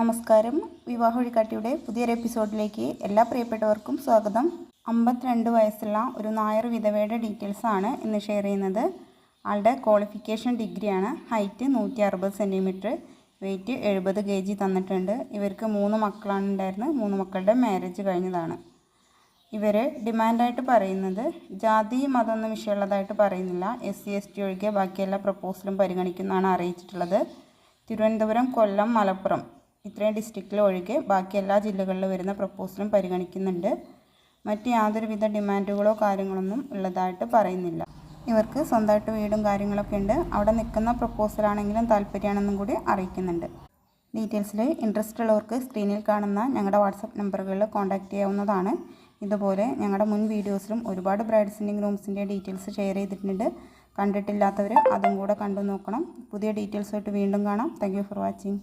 നമസ്കാരം. വിവാഹ വഴികാട്ടിയുടെ പുതിയൊരു എപ്പിസോഡിലേക്ക് എല്ലാ പ്രിയപ്പെട്ടവർക്കും സ്വാഗതം. അമ്പത്തിരണ്ട് വയസ്സുള്ള ഒരു നായർ വിധവയുടെ ഡീറ്റെയിൽസ് ആണ് ഇന്ന് ഷെയർ ചെയ്യുന്നത്. ആളുടെ ക്വാളിഫിക്കേഷൻ ഡിഗ്രിയാണ്. ഹൈറ്റ് നൂറ്റി അറുപത് സെന്റിമീറ്റർ വെയിറ്റ് എഴുപത് കെ ജി തന്നിട്ടുണ്ട്. ഇവർക്ക് മൂന്ന് മക്കളാണ് ഉണ്ടായിരുന്നത്. മൂന്ന് മക്കളുടെ മാരേജ് കഴിഞ്ഞതാണ്. ഇവർ ഡിമാൻഡായിട്ട് പറയുന്നത് ജാതി മതമൊന്നും വിഷയമുള്ളതായിട്ട് പറയുന്നില്ല. എസ് സി എസ് ടി ഒഴികെ ബാക്കിയെല്ലാ പ്രപ്പോസലും പരിഗണിക്കുന്നതാണ് അറിയിച്ചിട്ടുള്ളത്. തിരുവനന്തപുരം കൊല്ലം മലപ്പുറം. ഇത്രയും ഡിസ്ട്രിക്റ്റിൽ ഒഴികെ ബാക്കി എല്ലാ ജില്ലകളിലും വരുന്ന പ്രപ്പോസലും പരിഗണിക്കുന്നുണ്ട്. മറ്റ് യാതൊരുവിധ ഡിമാൻഡുകളോ കാര്യങ്ങളൊന്നും ഉള്ളതായിട്ട് പറയുന്നില്ല. ഇവർക്ക് സ്വന്തമായിട്ട് വീടും കാര്യങ്ങളൊക്കെ ഉണ്ട്. അവിടെ നിൽക്കുന്ന പ്രപ്പോസലാണെങ്കിലും താല്പര്യമാണെന്നും കൂടി അറിയിക്കുന്നുണ്ട്. ഡീറ്റെയിൽസിൽ ഇൻട്രസ്റ്റ് ഉള്ളവർക്ക് സ്ക്രീനിൽ കാണുന്ന ഞങ്ങളുടെ വാട്സപ്പ് നമ്പറുകളിൽ കോൺടാക്റ്റ് ചെയ്യാവുന്നതാണ്. ഇതുപോലെ ഞങ്ങളുടെ മുൻ വീഡിയോസിലും ഒരുപാട് ബ്രൈഡ്സിന്റെയും ഗ്രൂംസിന്റെയും ഡീറ്റെയിൽസ് ഷെയർ ചെയ്തിട്ടുണ്ട്. കണ്ടിട്ടില്ലാത്തവർ അതും കൂടെ കണ്ടു നോക്കണം. പുതിയ ഡീറ്റെയിൽസായിട്ട് വീണ്ടും കാണാം. Thank for watching